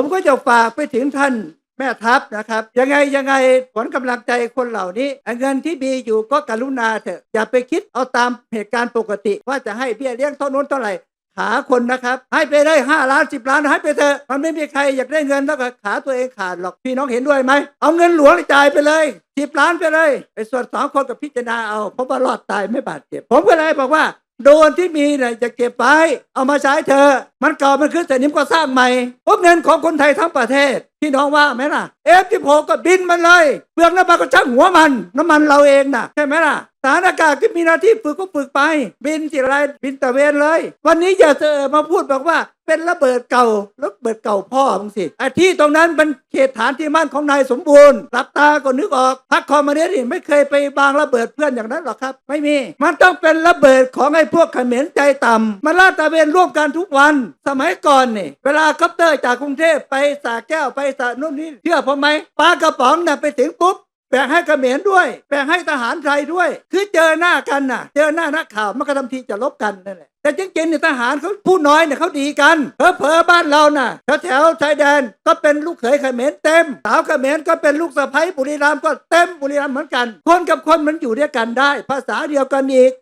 ผมก็จะฝากไปถึงท่านแม่ทัพนะครับ ยังไงยังไงผลกำลังใจคนเหล่านี้เงินที่มีอยู่ก็กรุณาเถอะอย่าไปคิดเอาตามเหตุการณ์ปกติ ว่าจะให้เบี้ยเลี้ยงเท่านู้นเท่าไหร่ขาคนนะครับ ให้ไปได้ห้าล้านสิบล้านให้ไปเถอะมันไม่มีใครอยากได้เงินแล้วก็ขาตัวเองขาดหรอกพี่น้องเห็นด้วยไหมเอาเงินหลวงจ่ายไปเลยสิบล้านไปเลยไอ้ส่วนสองคนกับพิจารณาเอาเพราะว่ารอดตายไม่บาดเจ็บผมก็เลยบอกว่าโดนที่มีเนี่ยจะเก็บไปเอามาใช้เธอะมันเก่ามันขึ้นแต่นิ้มก็สร้างใหม่พวกเงินของคนไทยทั้งประเทศ พี่น้องว่าไหมล่ะเอฟที่โก็บินมันเลยเปลืองน้ำมันก็ช่างหัวมัน น้ำมันเราเองน่ะใช่ไหมล่ะทหารอากาศที่มีหน้าที่ฝึกก็ฝึกไป บินที่ไรบินตะเวนเลย วันนี้อย่าเจอมาพูดบอกว่า เป็นระเบิดเก่าระเบิดเก่าพ่อมึงสิไอ้ที่ตรงนั้นเป็นเขตฐานที่มั่นของนายสมบูรณ์หลับตาก็นึกออกพรรคคอมมิวนิสต์ไม่เคยไปบางระเบิดเพื่อนอย่างนั้นหรอกครับ ไม่มี มันต้องเป็นระเบิดของไอ้พวกเขมรใจต่ำมันลาดตะเวนร่วมกันทุกวันสมัยก่อนนี่เวลาคอปเตอร์จากกรุงเทพไปสระแก้วไปสระนู่นนี่เชื่อผมไหมปลากระป๋องน่ะไปถึงปุ๊บแบ่งให้กระเขมรด้วย แบ่งให้ทหารไทยด้วย คือเจอหน้ากันน่ะ เจอหน้านักข่าวมันก็ทำทีจะลบกันนั่นแหละแต่จริงๆเนี่ยทหารเขาผู้น้อยเนี่ยเขาดีกันเพอเพอบ้านเราน่ะแถวแถวๆชายแดนก็เป็นลูกเขยเขมรเต็มสาวเขมรก็เป็นลูกสะใภ้บุรีรัมย์ก็เต็มบุรีรัมย์เหมือนกัน คนกับคนมันอยู่ด้วยกันได้ ภาษาเดียวกันอีก